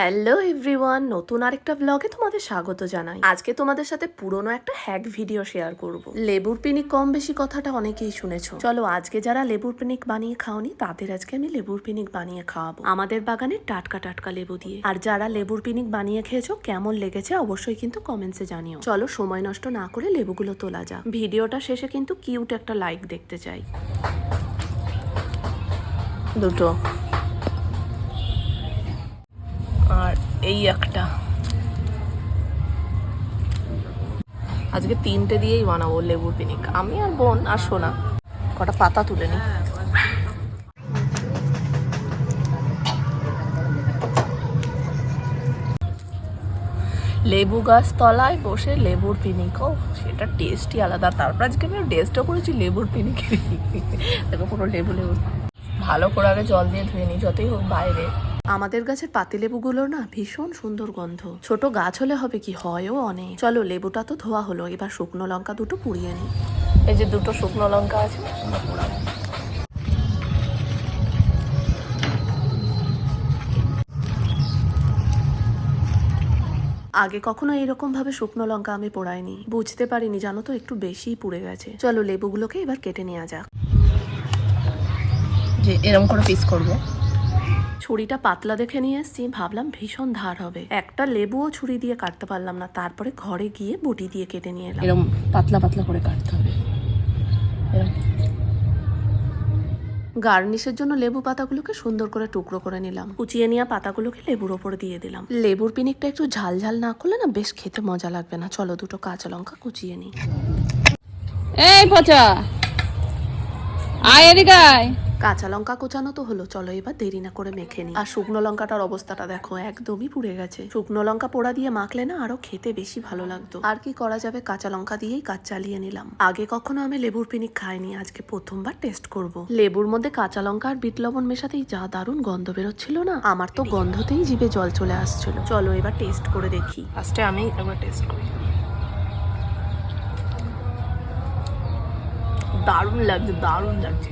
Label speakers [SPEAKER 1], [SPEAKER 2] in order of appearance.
[SPEAKER 1] Hello everyone, নতুন আরেকটা ব্লগে তোমাদের স্বাগত জানাই। আজকে তোমাদের সাথে পুরনো একটা হ্যাক ভিডিও শেয়ার করব। লেবুর পিনিক কম বেশি কথাটা অনেকেই শুনেছো। চলো আজকে যারা লেবুর পিনিক বানিয়ে খাওনি, তাদের আজকে আমি লেবুর পিনিক বানিয়ে খাওয়াবো। আমাদের বাগানে টাটকা টাটকা লেবু দিয়ে। আর যারা লেবুর পিনিক বানিয়ে খেয়েছো, কেমন লেগেছে অবশ্যই কিন্তু কমেন্টসে জানিও। চলো সময় নষ্ট না করে লেবুগুলো তোলা যাক। ভিডিওটা শেষে কিন্তু কিউট একটা লাইক দেখতে চাই। দুটো। এই একটা। আজকে তিনটে দিয়েই বানাবো লেবুর পিনিক। আমি আর বোন আর সোনা। কটা পাতা তুলে নি। লেবু গাছ তলায় বসে লেবুর পিনিক। ও, সেটা টেস্টই আলাদা। তারপর আজকে আমি টেস্টও করেছি লেবুর পিনিক। দেখো পুরো লেবু লেবু। ভালো করে আগে জল দিয়ে ধুয়ে নিই যতই হোক বাইরে। আমাদের গাছের পাতিলেবুগুলো না ভীষণ সুন্দর গন্ধ। ছোট গাছ হলে হবে কি, হয়ও অনেক। চলো, লেবুটা তো ধোয়া হলো, এবার শুকনো লঙ্কা দুটো পুড়িয়ে নিই। এই যে দুটো শুকনো লঙ্কা আছে। আগে কখনো এরকম ভাবে শুকনো লঙ্কা আমি পোড়াইনি। বুঝতে পারিনি জানো তো, একটু বেশিই পুড়ে গেছে। চলো, লেবুগুলোকে এবার কেটে নেওয়া যাক। যে এরকম করে পিস করব। ছুরিটা পাতলা দেখে নিয়ে এসেছি ভাবলাম ভীষণ ধার হবে। একটা লেবুও ছুরি দিয়ে কাটতে পারলাম না তারপরে ঘরে গিয়ে বটি দিয়ে কেটে নিয়ে এলাম। এরকম পাতলা পাতলা করে কাটতে হবে। গার্নিশের জন্য লেবু পাতাগুলোকে সুন্দর করে টুকরো করে নিলাম। কুচিয়ে নেওয়া পাতাগুলোকে লেবুর ওপর দিয়ে দিলাম। লেবুর পিনিকটা একটু ঝাল ঝাল না করলে না বেশ খেতে মজা লাগবে না। চলো দুটো কাঁচা লঙ্কা কুচিয়ে নিই।
[SPEAKER 2] এই পচা। আয় এদিকে আয়।
[SPEAKER 1] কাঁচা লঙ্কা কোচানো তো হলো, চলো এবার দেরি না করে মেখে নিই। আর শুকনো লঙ্কাটার অবস্থাটা দেখো, একদমই পুড়ে গেছে। শুকনো লঙ্কা পোড়া দিয়ে মাখলে না আরও খেতে বেশি ভালো লাগতো। আর কি করা যাবে, কাঁচা লঙ্কা দিয়েই কাজ চালিয়ে নিলাম। আগে কখনো আমি লেবুর পিনিক খাইনি, আজকে প্রথমবার টেস্ট করব। লেবুর মধ্যে কাঁচা লঙ্কা আর বিট লবণ মেশাতেই যা দারুণ গন্ধ বেরোচ্ছিল না, আমার তো গন্ধতেই জিভে জল চলে আসছিল। চলো এবার টেস্ট করে দেখি। ফার্স্টে আমি একবার টেস্ট করি। দারুণ লাগছে দারুণ লাগছে।